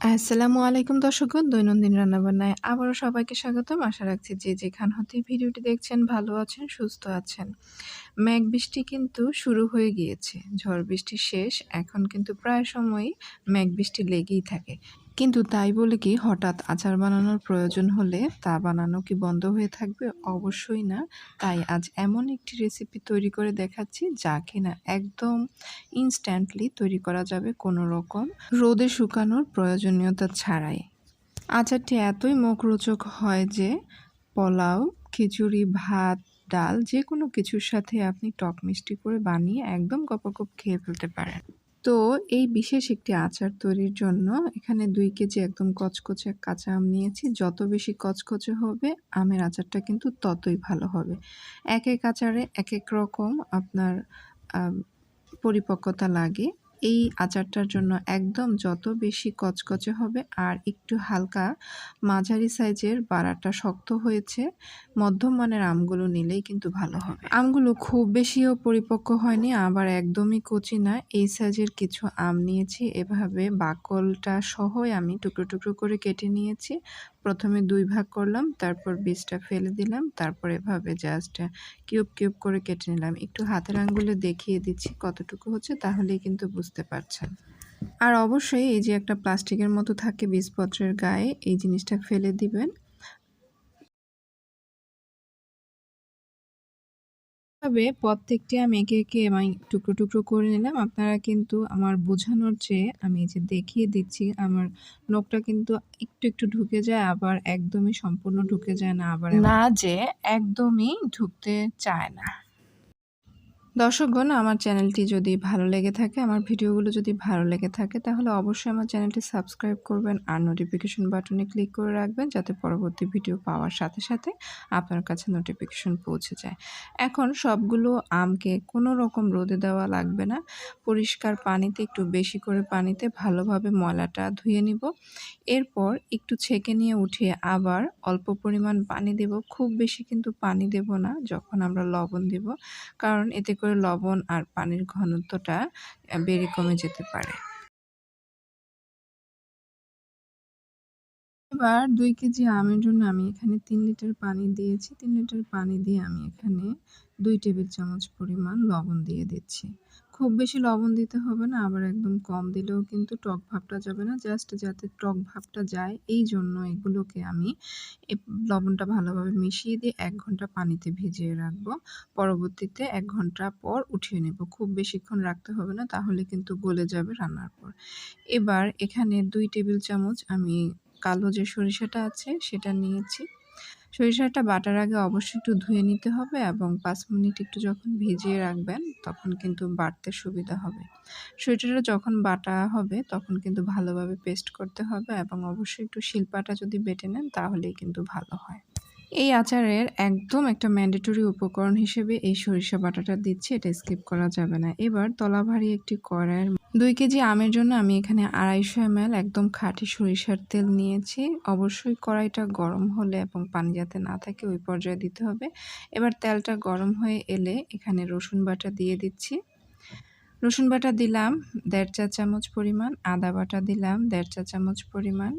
আসসালামু আলাইকুম দর্শকগণ, দৈনন্দিন রান্নাবান্নায় আবারও সবাইকে স্বাগতম। আশা রাখছি যে যেখান হতে ভিডিওটি দেখছেন ভালো আছেন, সুস্থ আছেন। ম্যাঘ বৃষ্টি কিন্তু শুরু হয়ে গিয়েছে, ঝড় বৃষ্টি শেষ। এখন কিন্তু প্রায় সময়ই মেঘ বৃষ্টি লেগেই থাকে। কিন্তু তাই বলে কি হঠাৎ আচার বানানোর প্রয়োজন হলে তা বানানো কি বন্ধ হয়ে থাকবে? অবশ্যই না। তাই আজ এমন একটি রেসিপি তৈরি করে দেখাচ্ছি যা কিনা একদম ইনস্ট্যান্টলি তৈরি করা যাবে কোনো রকম রোদে শুকানোর প্রয়োজনীয়তা ছাড়াই। আচারটি এতই মুখরোচক হয় যে পোলাও, খিচুড়ি, ভাত, ডাল যে কোনো কিছুর সাথে আপনি টক মিষ্টি করে বানিয়ে একদম গপাগপ খেয়ে ফেলতে পারেন। তো এই বিশেষ একটি আচার তৈরির জন্য এখানে দুই কেজি একদম কচকচে কাঁচা আম নিয়েছি। যত বেশি কচকচে হবে, আমের আচারটা কিন্তু ততই ভালো হবে। এক এক আচারে এক এক রকম আপনার পরিপক্কতা লাগে। এই আচারটার জন্য একদম যত বেশি কচকচে হবে আর একটু হালকা মাঝারি সাইজের বাড়াটা শক্ত হয়েছে, মধ্যম মানের আমগুলো নিলেই কিন্তু ভালো হবে। আমগুলো খুব বেশিও পরিপক্ক হয়নি, আবার একদমই কচি না। এই সাইজের কিছু আম নিয়েছি, এভাবে বাকলটা সহই আমি টুকরো টুকরো করে কেটে নিয়েছি। প্রথমে দুই ভাগ করলাম, তারপর বীজটা ফেলে দিলাম, তারপর এভাবে জাস্ট কিউব কিউব করে কেটে নিলাম। একটু হাতের আঙ্গুলে দেখিয়ে দিচ্ছি কতটুকু হচ্ছে, তাহলেই কিন্তু বুঝতে পারছেন। আর অবশ্যই এই যে একটা প্লাস্টিকের মতো থাকে বীজপত্রের গায়ে, এই জিনিসটা ফেলে দিবেন। এভাবে প্রত্যেকটি আমি একে একে আমি টুকরো টুকরো করে নিলাম। আপনারা কিন্তু আমার বোঝানোর চেয়ে আমি যে দেখিয়ে দিচ্ছি আমার নখটা কিন্তু একটু একটু ঢুকে যায় আবার একদমই সম্পূর্ণ ঢুকে যায় না আবার না যে একদমই ঢুকতে চায় না। দর্শকগণ আমার চ্যানেলটি যদি ভালো লেগে থাকে, আমার ভিডিওগুলো যদি ভালো লেগে থাকে, তাহলে অবশ্যই আমার চ্যানেলটি সাবস্ক্রাইব করবেন আর নোটিফিকেশন বাটনে ক্লিক করে রাখবেন যাতে পরবর্তী ভিডিও পাওয়ার সাথে সাথে আপনার কাছে নোটিফিকেশন পৌঁছে যায়। এখন সবগুলো আমকে কোনো রকম রোদে দেওয়া লাগবে না। পরিষ্কার পানিতে, একটু বেশি করে পানিতে ভালোভাবে ময়লাটা ধুয়ে নিব। এরপর একটু ছেঁকে নিয়ে উঠিয়ে আবার অল্প পরিমাণ পানি দেব। খুব বেশি কিন্তু পানি দেব না, যখন আমরা লবণ দেব। কারণ এতে করে লবণ আর পানির ঘনত্বটা বেড়ে কমে যেতে পারে। এবার দুই কেজি আমের জন্য আমি এখানে তিন লিটার পানি দিয়েছি। তিন লিটার পানি দিয়ে আমি এখানে দুই টেবিল চামচ পরিমাণ লবণ দিয়ে দিচ্ছি। খুব বেশি লবণ দিতে হবে না, আবার একদম কম দিলেও কিন্তু টক ভাবটা যাবে না। জাস্ট যাতে টক ভাবটা যায়, এই জন্য এগুলোকে আমি লবণটা ভালোভাবে মিশিয়ে দিয়ে এক ঘণ্টা পানিতে ভিজিয়ে রাখব। পরবর্তীতে এক ঘণ্টা পর উঠিয়ে নেব। খুব বেশিক্ষণ রাখতে হবে না, তাহলে কিন্তু গলে যাবে রান্নার পর। এবার এখানে দুই টেবিল চামচ আমি কালো যে সরিষাটা আছে, সেটা নিয়েছি। সরিষাটা বাটার আগে অবশ্যই একটু ধুয়ে নিতে হবে এবং পাঁচ মিনিট একটু যখন ভিজিয়ে রাখবেন তখন কিন্তু বাটতে সুবিধা হবে। সরিষাটা যখন বাটা হবে তখন কিন্তু ভালোভাবে পেস্ট করতে হবে এবং অবশ্যই একটু শিল্পাটা যদি বেটে নেন তাহলেই কিন্তু ভালো হয়। এই আচারের একদম একটা ম্যান্ডেটরি উপকরণ হিসেবে এই সরিষা বাটাটা দিচ্ছি, এটা স্কিপ করা যাবে না। এবার তলাভারী একটি কড়াইয়ের দুই কেজি আমের জন্য আমি এখানে আড়াইশো এম একদম খাঁটি সরিষার তেল নিয়েছি। অবশ্যই কড়াইটা গরম হলে এবং পানি যাতে না থাকে ওই পর্যায়ে দিতে হবে। এবার তেলটা গরম হয়ে এলে এখানে রসুন বাটা দিয়ে দিচ্ছি। রসুন বাটা দিলাম, দেড় চা চামচ পরিমাণ। আদা বাটা দিলাম, দেড় চা চামচ পরিমাণ।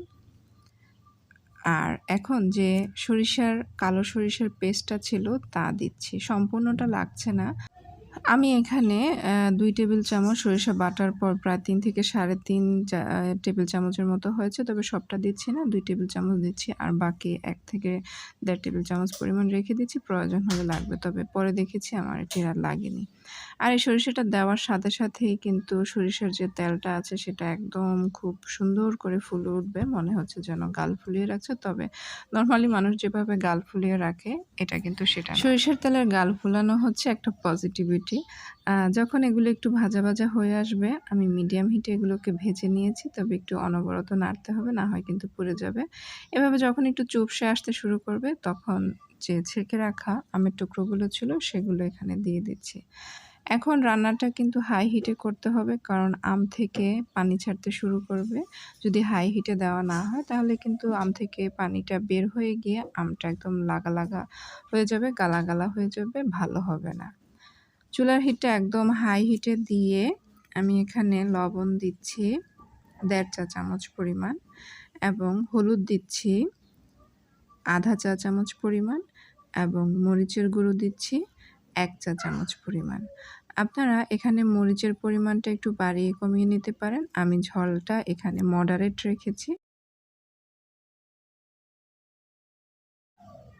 আর এখন যে সরিষার, কালো সরিষার পেস্টটা ছিল তা দিচ্ছি। সম্পূর্ণটা লাগছে না। আমি এখানে দুই টেবিল চামচ সরিষা বাটার পর প্রায় তিন থেকে সাড়ে তিন টেবিল চামচের মতো হয়েছে, তবে সবটা দিচ্ছি না, দুই টেবিল চামচ দিচ্ছি, আর বাকি এক থেকে দেড় টেবিল চামচ পরিমাণ রেখে দিচ্ছি, প্রয়োজন হলে লাগবে, তবে পরে দেখেছি আমার এটি আর লাগেনি। আর এই সরিষাটা দেওয়ার সাথে সাথেই কিন্তু সরিষার যে তেলটা আছে সেটা একদম খুব সুন্দর করে ফুলে উঠবে। মনে হচ্ছে যেন গাল ফুলিয়ে রাখছে। তবে নর্মালি মানুষ যেভাবে গাল ফুলিয়ে রাখে, এটা কিন্তু সেটা সরিষার তেলের গাল ফুলানো হচ্ছে একটা পজিটিভিটি যখন এগুলো একটু ভাজা ভাজা হয়ে আসবে, আমি মিডিয়াম হিটে এগুলোকে ভেজে নিয়েছি। তবে একটু অনবরত নাড়তে হবে, না হয় কিন্তু পুড়ে যাবে। এভাবে যখন একটু চুপসে আসতে শুরু করবে, তখন যে ছেঁকে রাখা আমের টুকরোগুলো ছিল, সেগুলো এখানে দিয়ে দিচ্ছি। এখন রান্নাটা কিন্তু হাই হিটে করতে হবে, কারণ আম থেকে পানি ছাড়তে শুরু করবে। যদি হাই হিটে দেওয়া না হয়, তাহলে কিন্তু আম থেকে পানিটা বের হয়ে গিয়ে আমটা একদম লাগা লাগা হয়ে যাবে, গালা গালা হয়ে যাবে, ভালো হবে না। চুলার হিটটা একদম হাই হিটে দিয়ে আমি এখানে লবণ দিচ্ছি দেড় চা চামচ পরিমাণ এবং হলুদ দিচ্ছি আধা চা চামচ পরিমাণ এবং মরিচের গুঁড়ো দিচ্ছি। এক চা চামচ পরিমাণ। আপনারা এখানে মরিচের পরিমাণটা একটু বাড়িয়ে কমিয়ে নিতে পারেন। আমি ঝলটা এখানে মডারেট রেখেছি।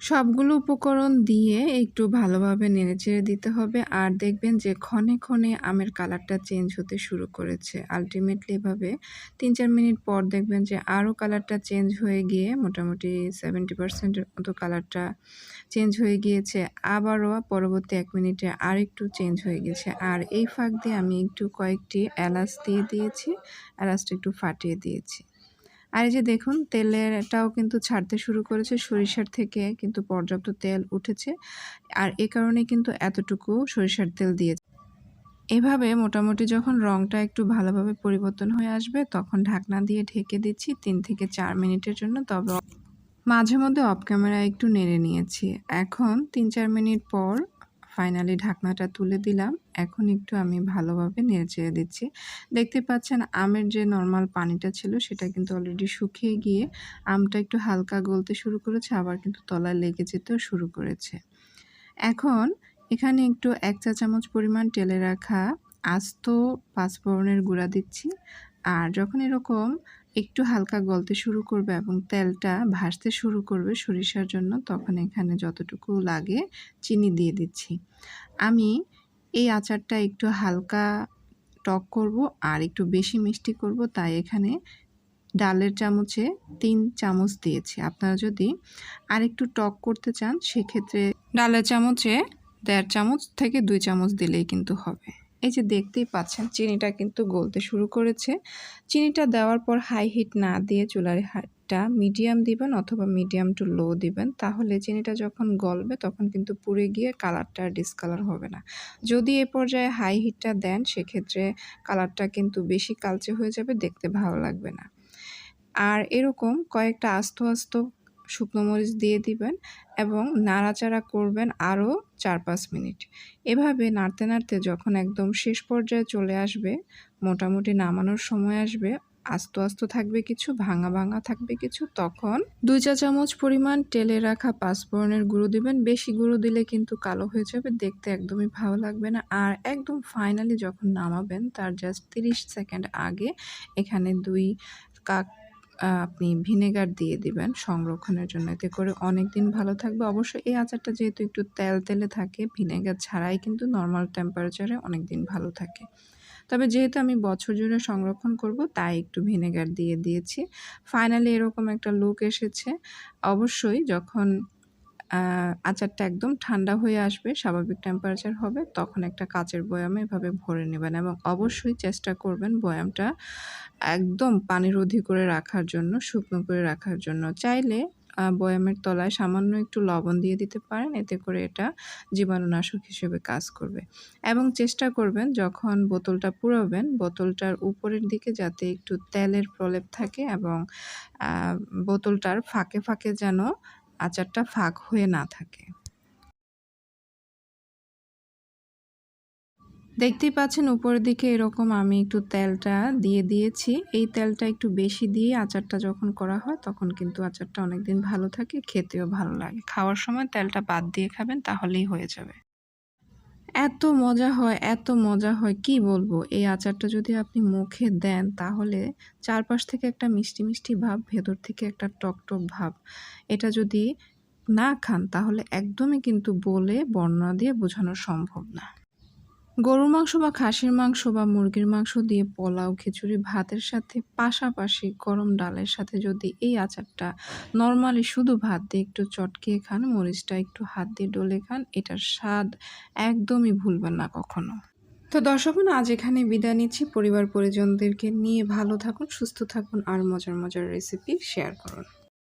সবগুলো উপকরণ দিয়ে একটু ভালোভাবে নেড়েচেড়ে দিতে হবে। আর দেখবেন যে ক্ষণে ক্ষণে আমের কালারটা চেঞ্জ হতে শুরু করেছে। আলটিমেটলি এভাবে তিন চার মিনিট পর দেখবেন যে আরও কালারটা চেঞ্জ হয়ে গিয়ে মোটামুটি সেভেন্টি পার্সেন্টের মতো কালারটা চেঞ্জ হয়ে গিয়েছে। আবারও পরবর্তী এক মিনিটে আর একটু চেঞ্জ হয়ে গেছে। আর এই ফাঁক দিয়ে আমি একটু কয়েকটি এলাচ দিয়ে দিয়েছি। এলাচটা একটু ফাটিয়ে দিয়েছি। আর এই যে দেখুন, তেলেরটাও কিন্তু ছাড়তে শুরু করেছে সরিষার থেকে কিন্তু পর্যাপ্ত তেল উঠেছে। আর এ কারণে কিন্তু এতটুকু সরিষার তেল দিয়েছে এভাবে মোটামুটি যখন রঙটা একটু ভালোভাবে পরিবর্তন হয়ে আসবে, তখন ঢাকনা দিয়ে ঢেকে দিচ্ছি তিন থেকে চার মিনিটের জন্য। তবে মাঝে মধ্যে অফ ক্যামেরা একটু নেড়ে নিয়েছি। এখন তিন চার মিনিট পর ফাইনালি ঢাকনাটা তুলে দিলাম। এখন একটু আমি ভালোভাবে নেড়ে দিচ্ছি। দেখতে পাচ্ছেন আমের যে নর্মাল পানিটা ছিল, সেটা কিন্তু অলরেডি শুকিয়ে গিয়ে আমটা একটু হালকা গলতে শুরু করেছে, আবার কিন্তু তলায় লেগে যেতেও শুরু করেছে। এখন এখানে একটু এক চা চামচ পরিমাণ টেলে রাখা আস্ত পাঁচফোড়নের গুঁড়া দিচ্ছি। আর যখন এরকম একটু হালকা গলতে শুরু করবে এবং তেলটা ভাসতে শুরু করবে সরিষার জন্য, তখন এখানে যতটুকু লাগে চিনি দিয়ে দিচ্ছি। আমি এই আচারটা একটু হালকা টক করব আর একটু বেশি মিষ্টি করব, তাই এখানে ডালের চামচে তিন চামচ দিয়েছি। আপনারা যদি আর একটু টক করতে চান, সেক্ষেত্রে ডালের চামচে দেড় চামচ থেকে দুই চামচ দিলেই কিন্তু হবে। এই যে দেখতেই পাচ্ছেন, চিনিটা কিন্তু গলতে শুরু করেছে। চিনিটা দেওয়ার পর হাই হিট না দিয়ে চুলার হাটটা মিডিয়াম দিবেন অথবা মিডিয়াম টু লো দিবেন। তাহলে চিনিটা যখন গলবে তখন কিন্তু পুড়ে গিয়ে কালারটা ডিসকালার হবে না। যদি এ পর্যায়ে হাই হিটটা দেন, সেক্ষেত্রে কালারটা কিন্তু বেশি কালচে হয়ে যাবে, দেখতে ভালো লাগবে না। আর এরকম কয়েকটা আস্ত আস্ত শুকনো মরিচ দিয়ে দিবেন এবং নাড়াচাড়া করবেন আরও চার পাঁচ মিনিট। এভাবে নাড়তে নাড়তে যখন একদম শেষ পর্যায়ে চলে আসবে, মোটামুটি নামানোর সময় আসবে, আস্ত আস্ত থাকবে কিছু, ভাঙা ভাঙা থাকবে কিছু, তখন দুই চা চামচ পরিমাণ তেলে রাখা পাঁচফোড়নের গুঁড়ো দিবেন। বেশি গুঁড়ো দিলে কিন্তু কালো হয়ে যাবে, দেখতে একদমই ভালো লাগবে না। আর একদম ফাইনালি যখন নামাবেন, তার জাস্ট তিরিশ সেকেন্ড আগে এখানে দুই কাক আপনি ভিনেগার দিয়ে দিবেন সংরক্ষণের জন্য। এতে করে অনেক দিন ভালো থাকবে। অবশ্যই এই আচারটা যেহেতু একটু তেল তেলে থাকে, ভিনেগার ছাড়াই কিন্তু নর্মাল টেম্পারেচারে অনেক দিন ভালো থাকে। তবে যেহেতু আমি বছর জুড়ে সংরক্ষণ করব, তাই একটু ভিনেগার দিয়ে দিয়েছি। ফাইনালি এরকম একটা লুক এসেছে। অবশ্যই যখন আচারটা একদম ঠান্ডা হয়ে আসবে, স্বাভাবিক টেম্পারেচার হবে, তখন একটা কাচের বয়ামে এভাবে ভরে নেবেন এবং অবশ্যই চেষ্টা করবেন বয়ামটা একদম পানিরোধী করে রাখার জন্য, শুকনো করে রাখার জন্য। চাইলে বয়ামের তলায় সামান্য একটু লবণ দিয়ে দিতে পারেন, এতে করে এটা জীবাণুনাশক হিসেবে কাজ করবে। এবং চেষ্টা করবেন যখন বোতলটা পুরাবেন, বোতলটার উপরের দিকে যাতে একটু তেলের প্রলেপ থাকে এবং বোতলটার ফাঁকে ফাঁকে যেন আচারটা ফাঁক হয়ে না থাকে। দেখতেই পাচ্ছেন উপরের দিকে এরকম আমি একটু তেলটা দিয়ে দিয়েছি। এই তেলটা একটু বেশি দিয়ে আচারটা যখন করা হয় তখন কিন্তু আচারটা অনেকদিন ভালো থাকে, খেতেও ভালো লাগে। খাওয়ার সময় তেলটা বাদ দিয়ে খাবেন তাহলেই হয়ে যাবে। এত মজা হয়, এত মজা হয়, কি বলব? এই আচারটা যদি আপনি মুখে দেন, তাহলে চারপাশ থেকে একটা মিষ্টি মিষ্টি ভাব, ভেতর থেকে একটা টকটক টক ভাব, এটা যদি না খান, তাহলে একদমই কিন্তু বলে বর্ণনা দিয়ে বোঝানো সম্ভব না। গরুর মাংস বা খাসির মাংস বা মুরগির মাংস দিয়ে পোলাও, খিচুড়ি, ভাতের সাথে, পাশাপাশি গরম ডালের সাথে যদি এই আচারটা নর্মালি শুধু ভাত দিয়ে একটু চটকিয়ে খান, মরিচটা একটু হাত দিয়ে ডলে খান, এটার স্বাদ একদমই ভুলবেন না কখনো। তো দর্শক আজ এখানে বিদায় নিচ্ছি। পরিবার পরিজনদেরকে নিয়ে ভালো থাকুন, সুস্থ থাকুন, আর মজার মজার রেসিপি শেয়ার করুন।